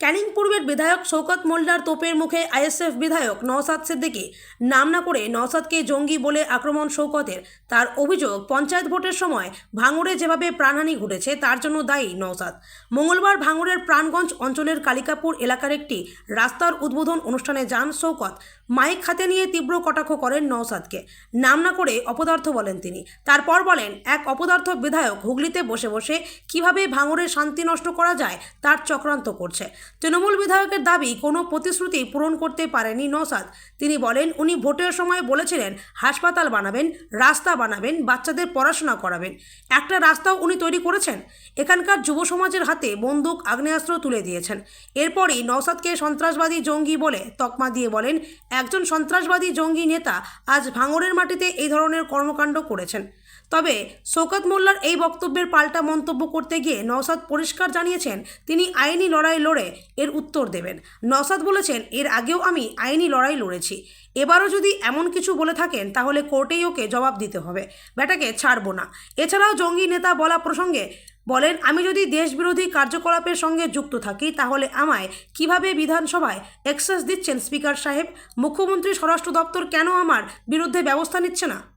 ক্যানিং পূর্বের বিধায়ক শৌকত মোল্লার তোপের মুখে আইএসএফ বিধায়ক নওসাদ সিদ্দিকী। নাম না করে নওসাদকে জঙ্গি বলে আক্রমণ শৌকতের। তার অভিযোগ, পঞ্চায়েত ভোটের সময় ভাঙড়ে যেভাবে প্রাণহানি ঘটেছে, তার জন্য দায়ী নওসাদ মঙ্গলবার ভাঙড়ের প্রাণগঞ্জ অঞ্চলের কালিকাপুর এলাকার একটি রাস্তার উদ্বোধন অনুষ্ঠানে যান শৌকত। মাইক হাতে নিয়ে তীব্র কটাক্ষ করেন নওসাদকে নাম না করে অপদার্থ বলেন তিনি। তারপর বলেন, এক অপদার্থ বিধায়ক হুগলিতে বসে বসে কীভাবে ভাঙড়ের শান্তি নষ্ট করা যায়, তার চক্রান্ত করছে। তৃণমূল বিধায়কের দাবি, কোনো প্রতিশ্রুতি পূরণ করতে পারেনি নওসাদ তিনি বলেন, উনি ভোটের সময় বলেছিলেন, হাসপাতাল বানাবেন, রাস্তা বানাবেন, বাচ্চাদের পড়াশোনা করাবেন। একটা রাস্তাও উনি তৈরি করেছেন। এখানকার যুব সমাজের হাতে বন্দুক, আগ্নেয়াস্ত্র তুলে দিয়েছেন। এরপরই নওসাদকে সন্ত্রাসবাদী জঙ্গি বলে তকমা দিয়ে বলেন, একজন সন্ত্রাসবাদী জঙ্গি নেতা আজ ভাঙরের মাটিতে এই ধরনের কর্মকাণ্ড করেছেন। তবে শৌকত মোল্লার এই বক্তব্যের পাল্টা মন্তব্য করতে গিয়ে নওসাদ পরিষ্কার জানিয়েছেন, তিনি আইনি লড়াই লড়ে এর উত্তর দেবেন। নওসাদ বলেছেন, এর আগেও আমি আইনি লড়াই লড়েছি। এবারও যদি এমন কিছু বলে থাকেন, তাহলে কোর্টেই ওকে জবাব দিতে হবে। ব্যাটাকে ছাড়বো না। এছাড়াও জঙ্গি নেতা বলা প্রসঙ্গে বলেন, আমি যদি দেশবিরোধী কার্যকলাপের সঙ্গে যুক্ত থাকি, তাহলে আমায় কীভাবে বিধানসভায় এক্সেস দিচ্ছেন স্পিকার সাহেব? মুখ্যমন্ত্রী স্বরাষ্ট্র দপ্তর কেন আমার বিরুদ্ধে ব্যবস্থা নিচ্ছে না?